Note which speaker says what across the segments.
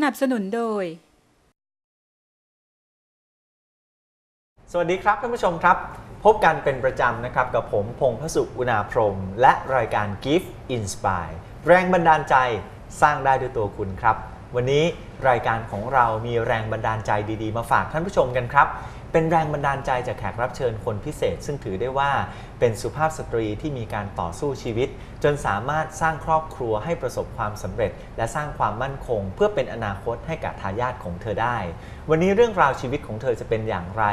Speaker 1: สนับสนุนโดย
Speaker 2: สวัสดีครับท่านผู้ชมครับ พบกันเป็นประจำนะครับ กับผมพงษ์พสุอุณาพรม และรายการ Gift Inspire แรงบันดาลใจสร้างได้ด้วยตัวคุณครับ วันนี้รายการของเรามีแรงบันดาลใจดีๆ มาฝากท่านผู้ชมกันครับ เป็นแรงบันดาลใจจากแขกรับเชิญคนพิเศษ ซึ่งถือได้ว่าเป็นสุภาพสตรีที่มีการต่อสู้ชีวิต จนสามารถสร้างครอบครัวให้ประสบความสำเร็จ และสร้างความมั่นคง เพื่อเป็นอนาคตให้กับทายาทของเธอได้ วันนี้เรื่องราวชีวิตของเธอจะเป็นอย่างไร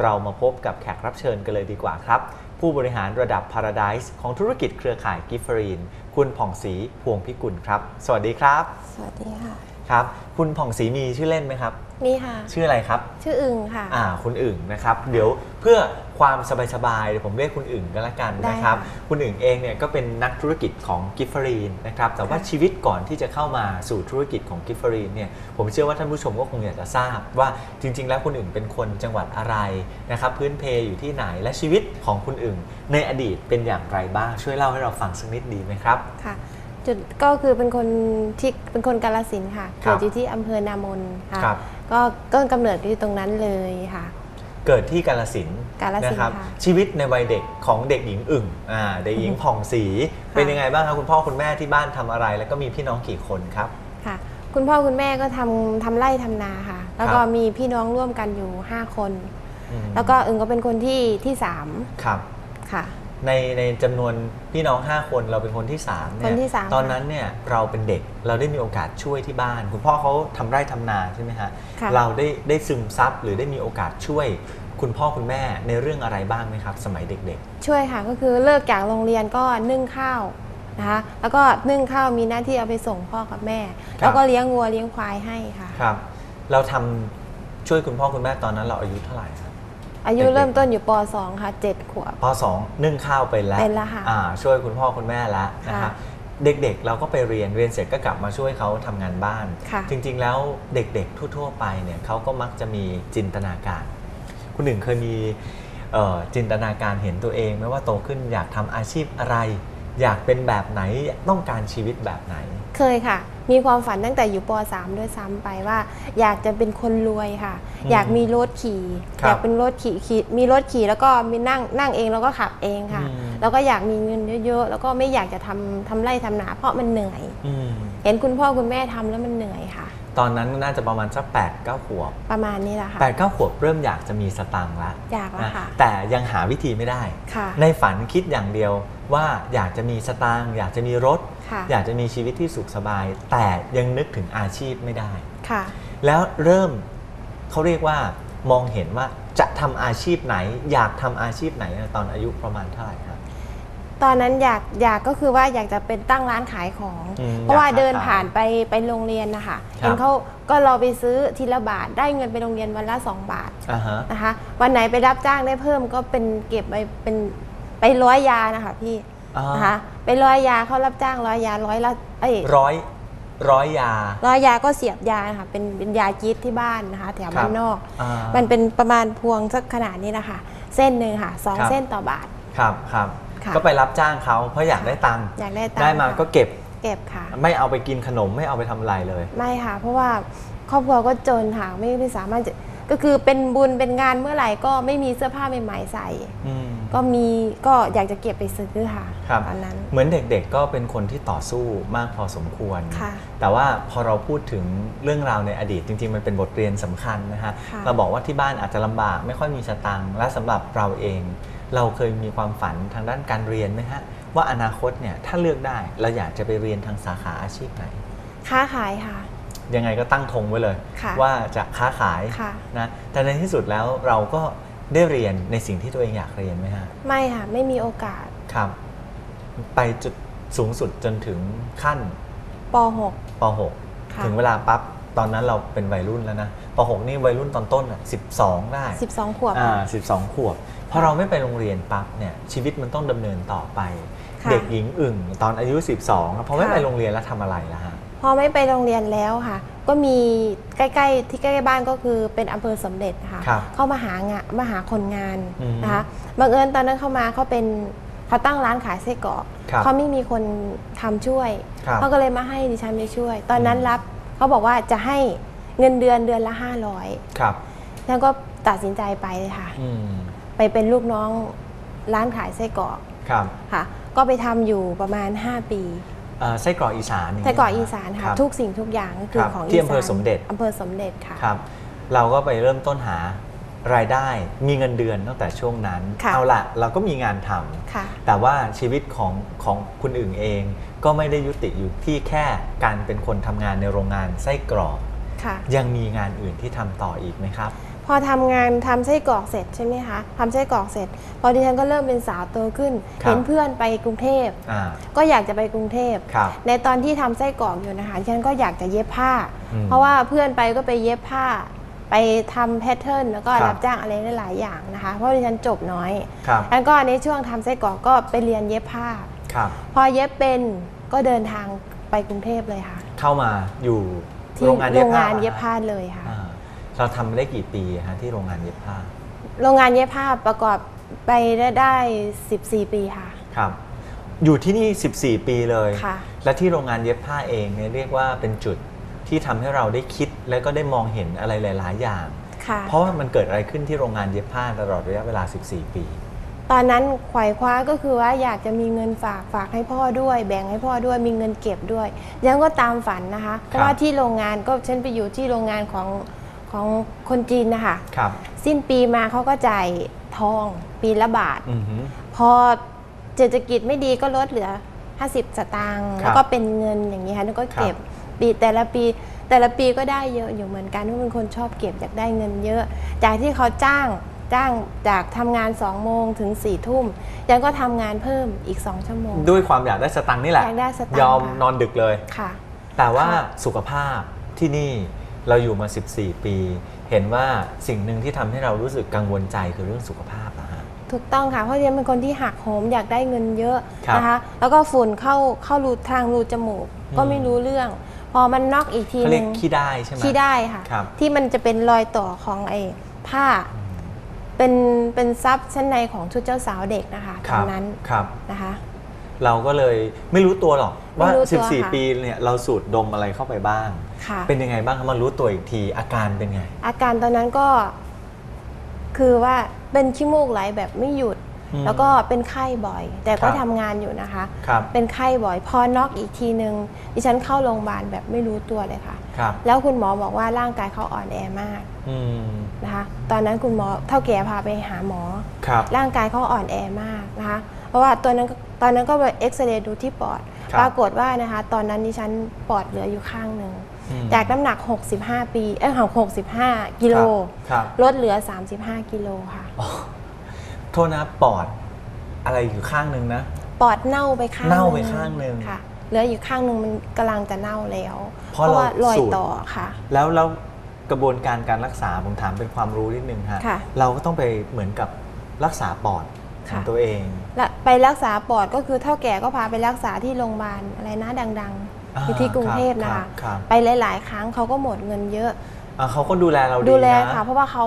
Speaker 2: เรามาพบกับแขกรับเชิญกันเลยดีกว่าครับ ผู้บริหารระดับ Paradise ของธุรกิจเครือข่ายกิฟฟรีนคุณผ่องศรีพวงพิกุลครับ สวัสดีครับ
Speaker 3: สวัสดีค่ะ
Speaker 2: ครับ คุณผ่องศรีมีชื่อเล่นไหมครับ
Speaker 3: นี่ค่ะ
Speaker 2: ชื่ออะไรครับ
Speaker 3: ชื่ออึงค่ะ
Speaker 2: อ่าคุณอึ่งนะครับ เดี๋ยวเพื่อความสบายๆเดี๋ยวผมเรียกคุณอึ่งก็แล้วกันนะครับ
Speaker 3: ได้ค่ะ
Speaker 2: คุณอึ่งเองเนี่ยก็เป็นนักธุรกิจของกิฟฟรีนนะครับ แต่ว่า
Speaker 3: ค่ะ
Speaker 2: ชีวิตก่อนที่จะเข้ามาสู่ธุรกิจของกิฟฟรีนเนี่ย ผมเชื่อว่าท่านผู้ชมก็คงอยากจะทราบว่าจริง ๆ แล้วคุณอึ่งเป็นคนจังหวัดอะไรนะครับ พื้นเพอยู่ที่ไหนและชีวิตของคุณอึ่งในอดีตเป็นอย่างไรบ้างช่วยเล่าให้เราฟังสักนิดดีไหมครับ
Speaker 3: ค่ะ จุดก็คือเป็นคนที่เป็นคนกาลสินธุ์ค่ะ
Speaker 2: ครั
Speaker 3: เกิ
Speaker 2: บ
Speaker 3: ดอยู่ที่อำเภอนามนค่ะ
Speaker 2: ครับ
Speaker 3: ก็ต้นกำเนิดก็อยู่ตรงนั้นเลยค่ะ
Speaker 2: เกิดที่กาลสินธุ์
Speaker 3: กาฬสินธุ์
Speaker 2: นะครับ
Speaker 3: ค่ะ
Speaker 2: ชีวิตในวัยเด็กของเด็กหญิงอึ่งอ่าเด็กหญิงผ่องศรีเป็นยังไงบ้างครับคุณพ่อคุณแม่ที่บ้านทำอะไร แล้วก็มีพี่น้องกี่คนครับ
Speaker 3: ค่ะ คุณพ่อคุณแม่ก็ทำทำไร่ทำนาค่ะ แล้วก็
Speaker 2: ครับ
Speaker 3: มีพี่น้องร่วมกันอยู่ 5 คน
Speaker 2: อืม
Speaker 3: แล้วก็อึงก็เป็นคนที่ที่สาม
Speaker 2: ครับ
Speaker 3: ค่ะ
Speaker 2: ในในจำนวนพี่น้อง 5 คนเราเป็นคนที่3เนี่
Speaker 3: ค
Speaker 2: ย
Speaker 3: นที่สาม
Speaker 2: ตอนนั้นเนี่ยเราเป็นเด็กเราได้มีโอกาสช่วยที่บ้าน คุณพ่อเขาทำไร่ทำนาใช่ไหมฮะ
Speaker 3: ค่ะ
Speaker 2: เราได้ได้ซึมซับหรือได้มีโอกาสช่วย คุณพ่อคุณแม่ในเรื่องอะไรบ้างไหมครับ สมัยเด็ก
Speaker 3: ช่วยค่ะก็คือเลิกจากโรงเรียนก็นึ่งข้าวนะคะแล้วก็นึ่งข้าวมีหน้าที่เอาไปส่งพ่อกับแม่แล้วก็เลี้ยงวัวเลี้ยงควายให้ค่ะ
Speaker 2: ๆ ครับ เราทำช่วยคุณพ่อคุณแม่ตอนนั้นเราอายุเท่าไหร่ครับ
Speaker 3: อายุ
Speaker 2: เด็กๆ
Speaker 3: เริ่มต้นอยู่ป .2 ค่ะ 7 ขวบ
Speaker 2: พอสองนึ่งข้าวไปแล้ว
Speaker 3: เป็นแล้วค่ะ
Speaker 2: อ่าช่วยคุณพ่อคุณแม่แล้วนะครับ
Speaker 3: ค่ะ
Speaker 2: เด็กๆเราก็ไปเรียนเรียนเสร็จก็กลับมาช่วยเขาทำงานบ้าน
Speaker 3: ค่ะ
Speaker 2: จริงๆแล้วเด็กๆทั่วๆไปเนี่ยเขาก็มักจะมีจินตนาการ คุณหนึ่งเคยมีเอ่อจินตนาการเห็นตัวเองไหมว่าโตขึ้นอยากทำอาชีพอะไร อยากเป็นแบบไหนต้องการชีวิตแบบไหน
Speaker 3: เคยค่ะ มีความฝันตั้งแต่อยู่ป .3 ด้วยซ้ำไปว่า อยากจะเป็นคนรวยค่ะ
Speaker 2: อืม
Speaker 3: อยากมีรถขี่
Speaker 2: ครับ
Speaker 3: อยากเป็นรถขี่ขี่มีรถขี่แล้วก็มีนั่งนั่งเองแล้วก็ขับเองค่ะ
Speaker 2: อืม
Speaker 3: แล้วก็อยากมีเงินเยอะๆแล้วก็ไม่อยากจะทำทำไร่ทำนาเพราะมันเหนื่อย
Speaker 2: อืม
Speaker 3: เห็นคุณพ่อคุณแม่ทำแล้วมันเหนื่อยค่ะ
Speaker 2: ตอนนั้นน่าจะประมาณสัก8ปดเก้าขวบ
Speaker 3: ประมาณนี้แหละค่ะ
Speaker 2: 8ปดเก้าขวบเริ่มอยากจะมีสตังค์ละ
Speaker 3: อยากแล้ว
Speaker 2: นะ
Speaker 3: ค่ะ
Speaker 2: แต่ยังหาวิธีไม่ได้
Speaker 3: ค่ะ
Speaker 2: ในฝันคิดอย่างเดียวว่าอยากจะมีสตางค์อยากจะมีรถ
Speaker 3: ค่ะ
Speaker 2: อยากจะมีชีวิตที่สุขสบาย แต่ยังนึกถึงอาชีพไม่ได้
Speaker 3: ค่ะ
Speaker 2: แล้วเริ่มเขาเรียกว่ามองเห็นว่าจะทำอาชีพไหน อยากทำอาชีพไหนตอนอายุประมาณเท่าไหร่ครับ
Speaker 3: ตอนนั้นอยากอยากก็คือว่าอยากจะเป็นตั้งร้านขายของ
Speaker 2: อืม
Speaker 3: เพราะว่า
Speaker 2: อยากค้า
Speaker 3: เดิน
Speaker 2: ขาย
Speaker 3: ผ่านไปไปโรงเรียนนะคะ
Speaker 2: ครับ
Speaker 3: เห็นเขาก็เราไปซื้อทีละบาทได้เงินไปโรงเรียนวันละ 2 บาท
Speaker 2: อ่าฮะ
Speaker 3: นะคะวันไหนไปรับจ้างได้เพิ่มก็เป็นเก็บไปเป็นไปร้อยยานะคะพี่
Speaker 2: อ่าน
Speaker 3: นะคะไปร้อยยาเขารับจ้างร้อยยาร้อยละเอ้ย
Speaker 2: ร้อยร้อยยา
Speaker 3: ร้อยยาก็เสียบยานะคะเป็นเป็นยาจี๊ดที่บ้านนะคะแถว
Speaker 2: ครับ
Speaker 3: บ้านนอก
Speaker 2: อ่า
Speaker 3: มันเป็นประมาณพวงสักขนาดนี้นะคะเส้นหนึ่งค่ะสอง
Speaker 2: ครับ
Speaker 3: เส้นต่อบาท
Speaker 2: ครับครับ
Speaker 3: ค่ะ
Speaker 2: ก็ไปรับจ้างเขาเพราะอยากได้ตังค์
Speaker 3: อยากได้ตังค์
Speaker 2: ได้มา
Speaker 3: ค่ะ
Speaker 2: ก็เก็บ
Speaker 3: เก็บค่ะ
Speaker 2: ไม่เอาไปกินขนมไม่เอาไปทำอะไรเลย
Speaker 3: ไม่ค่ะ เพราะว่าครอบครัวก็จนค่ะไม่ไม่สามารถจะ ก็คือเป็นบุญเป็นงานเมื่อไหร่ก็ไม่มีเสื้อผ้าใหม่ๆใส่
Speaker 2: อืม
Speaker 3: ก็มีก็อยากจะเก็บไปซื้อค่ะ
Speaker 2: ครับ
Speaker 3: ตอนนั้น
Speaker 2: เหมือนเด็กๆก็เป็นคนที่ต่อสู้มากพอสมควร
Speaker 3: ค่ะ
Speaker 2: แต่ว่าพอเราพูดถึงเรื่องราวในอดีตจริงๆ มันเป็นบทเรียนสำคัญนะฮะ
Speaker 3: ค่ะ
Speaker 2: เราบอกว่าที่บ้านอาจจะลำบากไม่ค่อยมีสตังค์และสำหรับเราเอง เราเคยมีความฝันทางด้านการเรียนไหมฮะว่าอนาคตเนี่ยถ้าเลือกได้เราอยากจะไปเรียนทางสาขาอาชีพไหน
Speaker 3: ค้าขายค่ะ
Speaker 2: ยังไงก็ตั้งธงไว้เลย
Speaker 3: ค่ะ
Speaker 2: ว่าจะค้าขาย
Speaker 3: ค่ะ
Speaker 2: นะแต่ในที่สุดแล้วเราก็ได้เรียนในสิ่งที่ตัวเองอยากเรียนไหมฮะ
Speaker 3: ไม่ค่ะไม่มีโอกาส
Speaker 2: ครับ ไปจุดสูงสุดจนถึงขั้น
Speaker 3: ป
Speaker 2: ป
Speaker 3: ค่ะ
Speaker 2: .6 ถึงเวลาปั๊บตอนนั้นเราเป็นวัยรุ่นแล้วนะป .6 นี่วัยรุ่นตอนต้นอะ12 ได้
Speaker 3: .6 12 ขวบ
Speaker 2: อ่า
Speaker 3: ค่ะ
Speaker 2: 12ขวบพอเราไม่ไปโรงเรียนปั๊บเนี่ยชีวิตมันต้องดำเนินต่อไป
Speaker 3: ค่ะ
Speaker 2: เด็กหญิงอึ่งตอนอายุ 12ครับพอไม่
Speaker 3: ค่ะ
Speaker 2: ไปโรงเรียนแล้วทำอะไรล่ะฮะ
Speaker 3: พอไม่ไปโรงเรียนแล้วค่ะ ก็มีใกล้ๆที่ใกล้ๆบ้านก็คือเป็นอำเภอสมเด็จค่ะ
Speaker 2: ครับ
Speaker 3: เข้ามาหางานมาหาคนงาน
Speaker 2: อืม
Speaker 3: นะคะบังเอิญตอนนั้นเข้ามาเขาเป็นเขาตั้งร้านขายไส้กรอก
Speaker 2: ครับ
Speaker 3: เขาไม่มีคนทำช่วย
Speaker 2: ครับ
Speaker 3: เขาก็เลยมาให้ดิฉันไปช่วย ตอนนั้น
Speaker 2: อืม
Speaker 3: รับเขาบอกว่าจะให้เงินเดือนเดือนละ 500
Speaker 2: ครับ
Speaker 3: ฉันก็ตัดสินใจไปเลยค่ะ
Speaker 2: อืม
Speaker 3: ไปเป็นลูกน้องร้านขายไส้กรอก
Speaker 2: ครับ
Speaker 3: ค่ะ ก็ไปทำอยู่ประมาณ 5 ปี
Speaker 2: เอ่อ ไส้กรอกอีสานย่ง
Speaker 3: ไส้
Speaker 2: นี้
Speaker 3: กรอกอีสาน
Speaker 2: ค
Speaker 3: ค่ะ
Speaker 2: รับ
Speaker 3: ทุกสิ่งทุกอย่างก็คื
Speaker 2: ค
Speaker 3: อ
Speaker 2: รับ
Speaker 3: ของ
Speaker 2: ที่
Speaker 3: อีสาน
Speaker 2: อำเภอสมเด็จ
Speaker 3: อำเภอสมเด็จค่ะ
Speaker 2: ครับเราก็ไปเริ่มต้นหารายได้มีเงินเดือนตั้งแต่ช่วงนั้น
Speaker 3: ค่ะ
Speaker 2: เอาละเราก็มีงานทำ
Speaker 3: ค่ะ
Speaker 2: แต่ว่าชีวิตของของคุณอึ่งเอง ก็ไม่ได้ยุติอยู่ที่แค่การเป็นคนทำงานในโรงงานไส้กรอก
Speaker 3: ค่ะ
Speaker 2: ยังมีงานอื่นที่ทำต่ออีกไหมครับ
Speaker 3: พอทำงานทำไส้กรอกเสร็จใช่ไหมคะทำไส้กรอกเสร็จ พอดิฉันก็เริ่มเป็นสาวโตขึ้น
Speaker 2: ครับ
Speaker 3: เห็นเพื่อนไปกรุงเทพ
Speaker 2: อ่า
Speaker 3: ก็อยากจะไปกรุงเทพ
Speaker 2: ครับ
Speaker 3: ในตอนที่ทำไส้กรอกอยู่นะคะดิฉันก็อยากจะเย็บผ้า
Speaker 2: อืม
Speaker 3: เพราะว่าเพื่อนไปก็ไปเย็บผ้า ไปทำแพทเทิร์นแล้วก็
Speaker 2: ครับ
Speaker 3: รับจ้างอะไรหลายๆอย่างนะคะ เพราะดิฉันจบน้อย
Speaker 2: ครับ
Speaker 3: แล้วก็ในช่วงทำไส้กรอกก็ไปเรียนเย็บผ้า
Speaker 2: ครับ
Speaker 3: พอเย็บเป็นก็เดินทางไปกรุงเทพเลยค่ะ
Speaker 2: เข้ามาอยู่
Speaker 3: ที่
Speaker 2: โรงงาน
Speaker 3: โร
Speaker 2: เย็บ
Speaker 3: ง
Speaker 2: ผ้างา
Speaker 3: นเย็บ
Speaker 2: เหรอ
Speaker 3: ผ้า
Speaker 2: ฮะ
Speaker 3: เลยค่ะ
Speaker 2: อ่า เราทำมาได้กี่ปีฮะที่โรงงานเย็บผ้า
Speaker 3: โรงงานเย็บผ้าประกอบไปได้ได้ 14 ปีค่ะ
Speaker 2: ครับ อยู่ที่นี่ 14 ปีเลย
Speaker 3: ค่ะ
Speaker 2: และที่โรงงานเย็บผ้าเองเนี่ยเรียกว่าเป็นจุดที่ทำให้เราได้คิดและก็ได้มองเห็นอะไรหลาย ๆ อย่าง
Speaker 3: ค่ะ
Speaker 2: เพราะว่ามันเกิดอะไรขึ้นที่โรงงานเย็บผ้าตลอดระยะเวลา 14 ปี
Speaker 3: ตอนนั้นไขว่คว้าก็คือว่าอยากจะมีเงินฝากฝากให้พ่อด้วย แบ่งให้พ่อด้วยมีเงินเก็บด้วยยังก็ตามฝันนะคะ เพราะว่าที่โรงงานก็ฉันไปอยู่ที่โรงงานของ ของคนจีนนะคะ
Speaker 2: ครับ
Speaker 3: สิ้นปีมาเขาก็จ่ายทองปีละบาท
Speaker 2: อือหือ
Speaker 3: พอเศรษฐกิจไม่ดีก็ลดเหลือ 50 สตางค์
Speaker 2: ครับ
Speaker 3: แล้วก็เป็นเงินอย่างนี้ค่ะแล้วก็เก็บปีแต่ละปีแต่ละปีก็ได้เยอะอยู่เหมือนกันเพราะเป็นคนชอบเก็บอยากได้เงินเยอะ จากที่เขาจ้างจ้างจากทำงาน2โมงถึง4ี่ทุ่มยังก็ทำงานเพิ่มอีก 2 ชั่วโมง
Speaker 2: ด้วยความอยากได้สตังค์นี่แหละ
Speaker 3: อยากได้สตังค์
Speaker 2: ยอม
Speaker 3: ค่ะ
Speaker 2: นอนดึกเลย
Speaker 3: ค่ะ
Speaker 2: แต่ว่า
Speaker 3: ค่ะ
Speaker 2: สุขภาพที่นี่ เราอยู่มา 14 ปี เห็นว่าสิ่งหนึ่งที่ทำให้เรารู้สึกกังวลใจคือเรื่องสุขภาพนะฮะ
Speaker 3: ถูกต้องค่ะเพราะฉันเป็นคนที่หักโหมอยากได้เงินเยอะ
Speaker 2: ครับ
Speaker 3: นะคะแล้วก็ฝุ่นเข้าเข้ารูทางรูจมูกก็
Speaker 2: อืม
Speaker 3: ไม่รู้เรื่อง พอมันนอกอีกที
Speaker 2: เขา
Speaker 3: นึ
Speaker 2: เรียก
Speaker 3: ง
Speaker 2: ขี้ได้ใช่ไหม
Speaker 3: ที่ได้ค่ะ
Speaker 2: ครับ
Speaker 3: ที่มันจะเป็นรอยต่อของไอ้ผ้าเป็นเป็นซับชั้นในของชุดเจ้าสาวเด็กนะคะ
Speaker 2: ค
Speaker 3: ต
Speaker 2: รั
Speaker 3: อบนนั้น
Speaker 2: ครับ
Speaker 3: นะคะ
Speaker 2: เราก็เลยไม่รู้ตัวหรอกว่า
Speaker 3: ไม่รู้ตัวค่ะ
Speaker 2: 14 ปีเนี่ยเราสูดดมอะไรเข้าไปบ้าง
Speaker 3: ค่ะ
Speaker 2: เป็นยังไงบ้างครับมารู้ตัวอีกทีอาการเป็นไง
Speaker 3: อาการตอนนั้นก็ คือว่าเป็นขี้มูกไหลแบบไม่หยุด
Speaker 2: อืม
Speaker 3: แล้วก็เป็นไข้บ่อย แต่ก็
Speaker 2: ครับ
Speaker 3: ทำงานอยู่นะคะ
Speaker 2: ครับ
Speaker 3: เป็นไข้บ่อยพอน็อกอีกทีนึงดิฉันเข้าโรงพยาบาลแบบไม่รู้ตัวเลยค่ะ
Speaker 2: ครับ
Speaker 3: แล้วคุณหมอบอกว่าร่างกายเขาอ่อนแอมาก
Speaker 2: อืม
Speaker 3: นะคะ ตอนนั้นคุณหมอเท่าแก่พาไปหาหมอ
Speaker 2: ครับ
Speaker 3: ร่างกายเขาอ่อนแอมากนะคะ เพราะว่าตัวนั้นก็ตอนนั้นก็ไปเอ็กซเรย์ดูที่ปอด
Speaker 2: ครับ
Speaker 3: ปรากฏว่านะคะ ตอนนั้นดิฉันปอดเหลืออยู่ข้างหนึ่ง
Speaker 2: อืม
Speaker 3: จากน้ำหนัก 65 ปี เอ้ยของ65 กิโล
Speaker 2: ครับ
Speaker 3: ลดเหลือ 35 กิโลค่ะ
Speaker 2: อ๋อโทษนะปอด อะไรอยู่ข้างหนึ่งนะ
Speaker 3: ปอดเน่าไปข้าง
Speaker 2: เน่าไป
Speaker 3: ห
Speaker 2: ข้างหนึ่ง
Speaker 3: ค่ะ เหลืออยู่ข้างหนึ่งมันกำลังจะเน่าแล้ว
Speaker 2: เพราะเรา
Speaker 3: ว่ารอย
Speaker 2: สูด
Speaker 3: ต่อค่ะ
Speaker 2: แล้วแล้วกระบวนการการรักษาผมถามเป็นความรู้นิดนึงฮะ
Speaker 3: ค่ะ
Speaker 2: เราก็ต้องไปเหมือนกับรักษาปอด ของ
Speaker 3: ค่ะ
Speaker 2: ตัวเอง
Speaker 3: และไปรักษาปอดก็คือเท่าแก่ก็พาไปรักษาที่โรงพยาบาลอะไรนะดัง
Speaker 2: อ่า
Speaker 3: ๆอยู่ที่กรุงเทพนะ
Speaker 2: ครั
Speaker 3: คะ
Speaker 2: บครับ
Speaker 3: ไปหลาย ๆ ครั้งเขาก็หมดเงินเยอะ
Speaker 2: อะเขาก็ดูแลเราดี
Speaker 3: ดูแล
Speaker 2: นะ
Speaker 3: ค่ะเพราะว่าเขา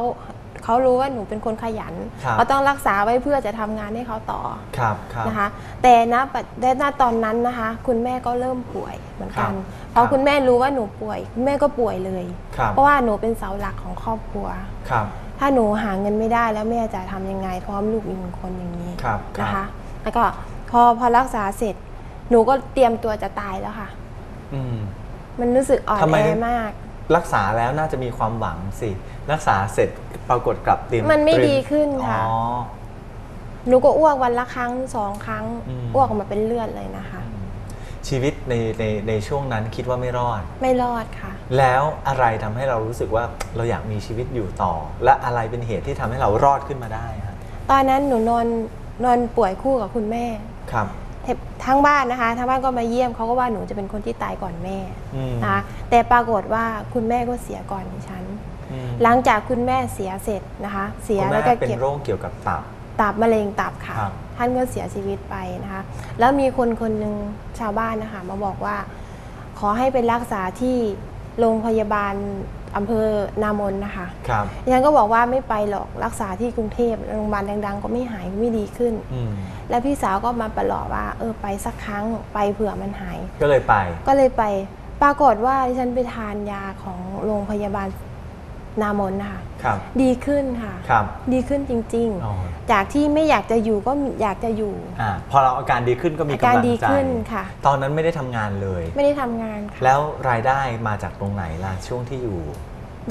Speaker 3: เขารู้ว่าหนูเป็นคนขยัน
Speaker 2: ครับ
Speaker 3: เขาต้องรักษาไว้เพื่อจะทำงานให้เขาต่อ
Speaker 2: ครับครับ
Speaker 3: นะคะ แต่ณปัจแต่ณตอนนั้นนะคะ คุณแม่ก็เริ่มป่วยเหมือนกัน
Speaker 2: ครับ
Speaker 3: พอ
Speaker 2: ครับ
Speaker 3: คุณแม่รู้ว่าหนูป่วยคุณแม่ก็ป่วยเลย
Speaker 2: ครับ
Speaker 3: เพราะว่าหนูเป็นเสาหลักของครอบครัว
Speaker 2: ครับ
Speaker 3: ถ้าหนูหาเงินไม่ได้แล้วแม่จะทำยังไง พร้อมลูกอีกหนึ่งคนอย่างนี้
Speaker 2: ครับครับ
Speaker 3: นะคะ แล้วก็พอพอรักษาเสร็จ หนูก็เตรียมตัวจะตายแล้วค่ะ
Speaker 2: อืม
Speaker 3: มันรู้สึกอ่อน
Speaker 2: ทำไม
Speaker 3: แอมาก
Speaker 2: รักษาแล้วน่าจะมีความหวังสิ รักษาเสร็จปรากฏกลับเตรียม
Speaker 3: มันไม่
Speaker 2: เตรีย
Speaker 3: ดีขึ้นค่ะ
Speaker 2: อ๋อ
Speaker 3: หนูก็อ้วกวันละครั้งสองครั้ง
Speaker 2: อืม
Speaker 3: อ้วกออกมาเป็นเลือดเลยนะคะ
Speaker 2: ชีวิตในในในช่วงนั้นคิดว่าไม่รอด
Speaker 3: ไม่รอดค่ะ
Speaker 2: แล้วอะไรทำให้เรารู้สึกว่าเราอยากมีชีวิตอยู่ต่อ และอะไรเป็นเหตุที่ทำให้เรารอดขึ้นมาได้ฮะ
Speaker 3: ตอนนั้นหนูนอนนอนป่วยคู่กับคุณแม่
Speaker 2: ครับ
Speaker 3: ทั้งบ้านนะคะทั้งบ้านก็มาเยี่ยมเขาก็ว่าหนูจะเป็นคนที่ตายก่อนแม่
Speaker 2: อืม
Speaker 3: นะคะแต่ปรากฏว่าคุณแม่ก็เสียก่อนดิฉัน
Speaker 2: อืม
Speaker 3: หลังจากคุณแม่เสียเสร็จนะคะ เสีย
Speaker 2: คุณ
Speaker 3: แล้ว
Speaker 2: แม่
Speaker 3: ก็
Speaker 2: เป็น
Speaker 3: เก็บ
Speaker 2: โรคเกี่ยวกับตับ
Speaker 3: ตับมะเร็งตับค่ะ
Speaker 2: ครับ
Speaker 3: ท่านก็เสียชีวิตไปนะคะ แล้วมีคนคนหนึ่งชาวบ้านนะคะมาบอกว่า ขอให้ไปรักษาที่โรงพยาบาลอำเภอนามนนะคะ
Speaker 2: ครับ
Speaker 3: ดิฉันก็บอกว่าไม่ไปหรอกรักษาที่กรุงเทพโรงพยาบาลดังๆ ก็ไม่หายไม่ดีขึ้น
Speaker 2: อืม
Speaker 3: แล้วพี่สาวก็มาประหลอบว่าเออไปสักครั้งไปเผื่อมันหาย
Speaker 2: ก็เลยไป
Speaker 3: ก็เลยไป ปรากฏว่าดิฉันไปทานยาของโรงพยาบาล นามนนะคะ
Speaker 2: ครับ
Speaker 3: ดีขึ้นค่ะ
Speaker 2: ครับ
Speaker 3: ดีขึ้นจริง
Speaker 2: อ๋อ
Speaker 3: ๆ จากที่ไม่อยากจะอยู่ก็อยากจะอยู่
Speaker 2: อ่าพอเราอาการดีขึ้นก็มีำ
Speaker 3: อากการ
Speaker 2: ลัง
Speaker 3: ดี
Speaker 2: ใจ
Speaker 3: ขึ้นค่ะ
Speaker 2: ตอนนั้นไม่ได้ทำงานเลย
Speaker 3: ไม่ได้ทำงานค่ะ
Speaker 2: แล้วรายได้มาจากตรงไหนล่ะช่วงที่อยู่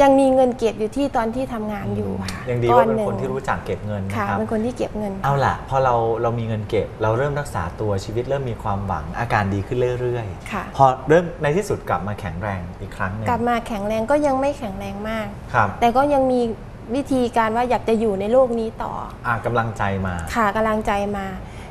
Speaker 3: ยังมีเงินเก็บอยู่ที่ตอนที่ทำงานอยู่ค่ะ
Speaker 2: ยังดี
Speaker 3: ก้อ
Speaker 2: ว่าเป็น
Speaker 3: หง
Speaker 2: คนที่รู้จักเก็บเงินนะ
Speaker 3: ค่ะ
Speaker 2: ครับ
Speaker 3: เป็นคนที่เก็บเงิน
Speaker 2: เอาล่ะพอเราเรามีเงินเก็บ เราเริ่มรักษาตัวชีวิตเริ่มมีความหวังอาการดีขึ้นเรื่อย
Speaker 3: ค่ะ
Speaker 2: ๆ พอเริ่มในที่สุดกลับมาแข็งแรงอีกครั้งหนึ่ง
Speaker 3: กลับมาแข็งแรงก็ยังไม่แข็งแรงมาก
Speaker 2: ครับ
Speaker 3: แต่ก็ยังมีวิธีการว่าอยากจะอยู่ในโลกนี้ต่อ
Speaker 2: อ่ากำลังใจมา
Speaker 3: ค่ะกำลังใจมา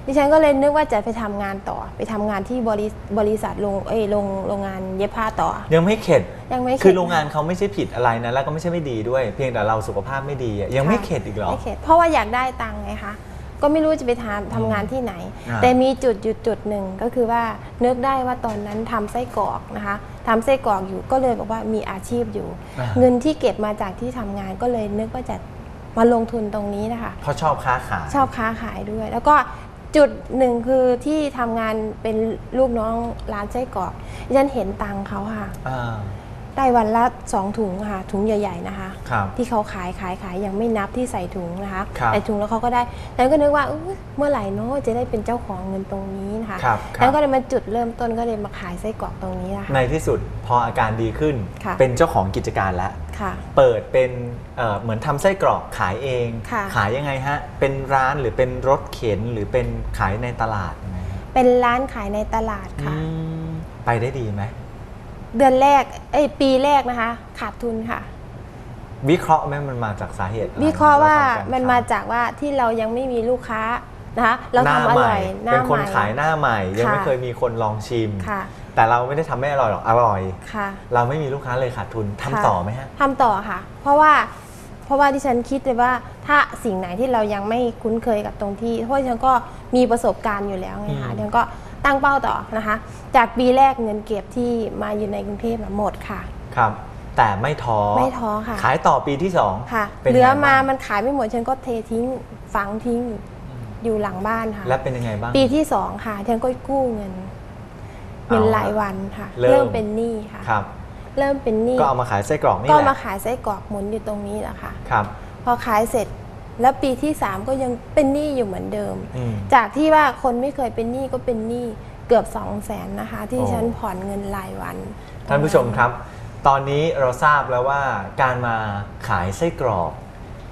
Speaker 3: ดิฉันก็เลยนึกว่าจะไปทำงานต่อ ไปทำงานที่บริบริษัทโรงเอ้ยโรงโรงงานเย็บผ้าต่อ
Speaker 2: ยังไม่เข็ด
Speaker 3: ยังไม่
Speaker 2: คือ
Speaker 3: เข็ด
Speaker 2: โรงงานเขาไม่ใช่ผิดอะไรนะแล้วก็ไม่ใช่ไม่ดีด้วย เพียงแต่เราสุขภาพไม่ดีอะยังไม่เข็ดอีกเหรอ
Speaker 3: ไม่เข็ดเพราะว่าอยากได้ตังค์ไงคะก็ไม่รู้จะไปทำทำงานที่ไหน
Speaker 2: อ่า
Speaker 3: แต่มีจุดหยุดจุดหนึ่งก็คือว่านึกได้ว่าตอนนั้นทำไส้กรอกนะคะทำไส้กรอกอยู่ก็เลยบอกว่ามีอาชีพอยู่
Speaker 2: อ่า
Speaker 3: เงินที่เก็บมาจากที่ทำงานก็เลยนึกว่าจะมาลงทุนตรงนี้นะคะ
Speaker 2: เพราะชอบค้าขาย
Speaker 3: ชอบค้าขายด้วย แล้วก็ จุดหนึ่งคือที่ทำงานเป็นลูกน้องร้านไส้กรอกดิฉันเห็นตังค์เขาค่ะ
Speaker 2: อ่า
Speaker 3: ได้วันละสองถุงค่ะถุงใหญ่ ๆ นะคะ
Speaker 2: ครับ
Speaker 3: ที่เขาขายขายขายยังไม่นับที่ใส่ถุงนะคะ
Speaker 2: ครับ
Speaker 3: ใส่ถุงแล้วเขาก็ได้แล้วก็นึกว่าอุ๊ยเมื่อไหร่เนาะจะได้เป็นเจ้าของเงินตรงนี้นะคะ
Speaker 2: ครับครั
Speaker 3: แล้ว
Speaker 2: บ
Speaker 3: ก็เลยมาจุดเริ่มต้นก็เลยมาขายไส้กรอกตรงนี้นะคะ
Speaker 2: ในที่สุดพออาการดีขึ้น
Speaker 3: ค่ะ
Speaker 2: เป็นเจ้าของกิจการแล้ว
Speaker 3: ค่ะ
Speaker 2: เปิดเป็นเอ่อเหมือนทำไส้กรอกขายเอง
Speaker 3: ค่ะ
Speaker 2: ขายยังไงฮะ เป็นร้านหรือเป็นรถเข็นหรือเป็นขายในตลาดยังไงฮะ
Speaker 3: เป็นร้านขายในตลาดค่ะ
Speaker 2: อืมไปได้ดีไหม
Speaker 3: เดือนแรกเอ้ยปีแรกนะคะ ขาดทุนค่ะ
Speaker 2: วิเคราะห์ไหมมันมาจากสาเหตุอไวิ
Speaker 3: เคราะห์ว่า
Speaker 2: ทำกร
Speaker 3: มันมา
Speaker 2: ขย
Speaker 3: จากว่าที่เรายังไม่มีลูกค้านะคะเรา
Speaker 2: หน้า
Speaker 3: ทำอ
Speaker 2: ให
Speaker 3: ร่
Speaker 2: ม่
Speaker 3: อยหน้า
Speaker 2: เป็นคน
Speaker 3: ใหม่
Speaker 2: ขายหน้าใหม่ ยัง
Speaker 3: ค่ะ
Speaker 2: ไม่เคยมีคนลองชิม
Speaker 3: ค่ะ
Speaker 2: แต่เราไม่ได้ทำไม่อร่อยหรอกอร่อย
Speaker 3: ค่ะ
Speaker 2: เราไม่มีลูกค้าเลยขาดทุนทำ
Speaker 3: ค่ะ
Speaker 2: ต่อไหมฮะ
Speaker 3: ทำต่อค่ะ เพราะว่าเพราะว่าที่ฉันคิดเลยว่าถ้าสิ่งไหนที่เรายังไม่คุ้นเคยกับตรงที่เพราะฉันก็มีประสบการณ์อยู่แล้วไงคะ
Speaker 2: อืม
Speaker 3: ฉันก็ ตั้งเป้าต่อนะคะ จากปีแรกเงินเก็บที่มาอยู่ในกรุงเทพน่ะหมดค่ะ
Speaker 2: ครับ แต่ไม่ท้อ
Speaker 3: ไม่ท้อค่ะ
Speaker 2: ขายต่อปีที่สอง
Speaker 3: ค่ะ
Speaker 2: ป็น
Speaker 3: เหลือ
Speaker 2: ไงบ้ง
Speaker 3: มามันขายไม่หมดฉันก็เททิ้งฝังทิ้งอยู่หลังบ้านค่ะ
Speaker 2: แล้วเป็นยังไงบ้าง
Speaker 3: ปีที่สองค่ะฉันก็กู้เงินเงิน
Speaker 2: เอา
Speaker 3: รายวันค่ะ
Speaker 2: เริ่ม
Speaker 3: เริ่มเป็นหนี้ค่ะ
Speaker 2: ครับ
Speaker 3: เริ่มเป็นหนี้
Speaker 2: ก็เอามาขายไส้กรอกนี่
Speaker 3: ก็
Speaker 2: แหละ
Speaker 3: มาขายไส้กรอกหมุนอยู่ตรงนี้แหละค่ะ
Speaker 2: ครับ
Speaker 3: พอขายเสร็จ แล้วปีที่ 3 ก็ยังเป็นหนี้อยู่เหมือนเดิม
Speaker 2: อืม
Speaker 3: จากที่ว่าคนไม่เคยเป็นหนี้ก็เป็นหนี้เกือบ 2 0 0แสนนะคะ ที่
Speaker 2: โอ้
Speaker 3: ฉันผ่อนเงินรายวัน
Speaker 2: ท่านผู้ชมครับ ตอนนี้เราทราบแล้วว่าการมาขายไส้กรอก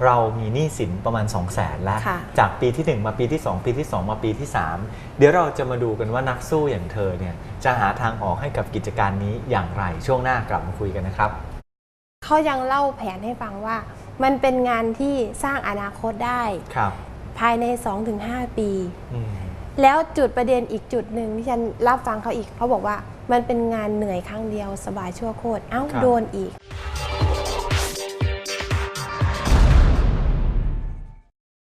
Speaker 2: เรามีหนี้สินประมาณ 2 0 0แสนแล้ว
Speaker 3: ค่ะ
Speaker 2: จากปีที่1 มาปีที่ 2 ปีที่ 2 มาปีที่ 3 เดี๋ยวเราจะมาดูกันว่านักสู้อย่างเธอเนี่ยจะหาทางออกให้กับกิจการนี้อย่างไรช่วงหน้ากลับมาคุยกันนะครับ
Speaker 3: เขายังเล่าแผนให้ฟังว่า มันเป็นงานที่สร้างอนาคตได้
Speaker 2: ครับ
Speaker 3: ภายใน 2-5 ปี
Speaker 2: อืม
Speaker 3: แล้วจุดประเด็นอีกจุดหนึ่งที่ฉันรับฟังเขาอีกเขาบอกว่ามันเป็นงานเหนื่อยครั้งเดียวสบายชั่วโคตรเอ้า
Speaker 2: ครับ
Speaker 3: โดนอีก